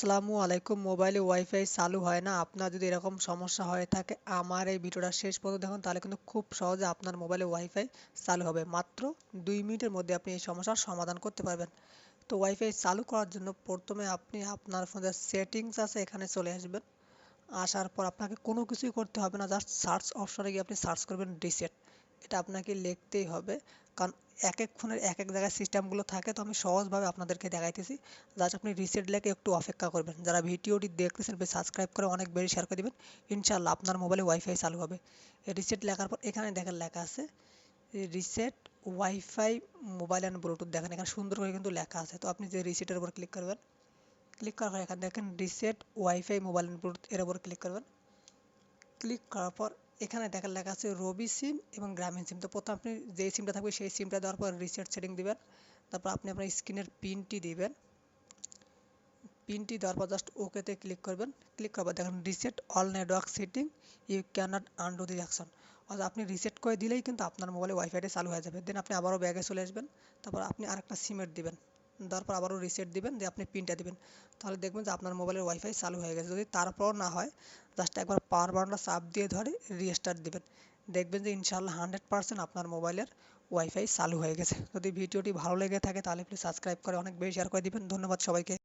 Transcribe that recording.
আসসালামু আলাইকুম। মোবাইলে ওয়াইফাই চালু হয় না। আপনার যদি এরকম সমস্যা হয়ে থাকে, আমার এই ভিডিওটা শেষ পর্যন্ত দেখুন। তাহলে কিন্তু খুব সহজে আপনার মোবাইলে ওয়াইফাই চালু হবে। মাত্র দুই মিনিটের মধ্যে আপনি এই সমস্যার সমাধান করতে পারবেন। তো ওয়াইফাই চালু করার জন্য প্রথমে আপনি আপনার ফোনের সেটিংস আছে, এখানে চলে আসবেন। আসার পর আপনাকে কোনো কিছুই করতে হবে না। জাস্ট সার্চ অপশনে গিয়ে আপনি সার্চ করবেন রিসেট। এটা আপনাকে লিখতেই হবে। কারণ এক এক ফোনের এক এক জায়গায় সিস্টেমগুলো থাকে, তো আমি সহজভাবে আপনাদেরকে দেখাইতেছি। জাস্ট আপনি রিসেট লেখে একটু অপেক্ষা করবেন। যারা ভিডিওটি দেখতেছেন সাবস্ক্রাইব করে অনেক বেশি শেয়ার করে দেবেন। ইনশাল্লাহ আপনার মোবাইলে ওয়াইফাই চালু হবে। রিসেট লেখার পর এখানে দেখেন লেখা আছে reset wifi mobile and Bluetooth দেখেন এখানে সুন্দর করে কিন্তু লেখা আছে। তো আপনি যে রিসেটের উপর ক্লিক করবেন ক্লিক করার পর এখানে দেখেন reset wifi mobile and Bluetooth এর উপর ক্লিক করবেন। ক্লিক করার পর এখানে দেখার লেখা আছে রবি সিম এবং গ্রামীণ সিম। তো প্রথম আপনি যেই সিমটা থাকবে সেই সিমটা দেওয়ার পর রিসেট সেটিং দিবেন। তারপর আপনি আপনার স্ক্রিনের পিনটি দিবেন। পিনটি দেওয়ার পর জাস্ট ওকেতে ক্লিক করবেন। ক্লিক করার পর দেখেন reset all network setting you can't undo the action অর্থাৎ আপনি রিসেট করে দিলেই কিন্তু আপনার মোবাইলে ওয়াইফাইটা চালু হয়ে যাবে। দেন আপনি আবারও ব্যাগে চলে আসবেন। তারপর আপনি আরেকটা সিমের দিবেন। দেওয়ার পর আবারও রিসেট দিবেন, দিয়ে আপনি পিনটা দিবেন। তাহলে দেখবেন যে আপনার মোবাইলের ওয়াইফাই চালু হয়ে গেছে। যদি তারপরও না হয় জাস্ট একবার পাওয়ার বাটনটা চাপ দিয়ে ধরে রিস্টার্ট দিবেন। দেখবেন যে ইনশাল্লাহ হান্ড্রেড পার্সেন্ট আপনার মোবাইলের ওয়াইফাই চালু হয়ে গেছে। যদি ভিডিওটি ভালো লেগে থাকে, তাহলে প্লিজ সাবস্ক্রাইব করে অনেক বেশি শেয়ার করে দিবেন। ধন্যবাদ সবাইকে।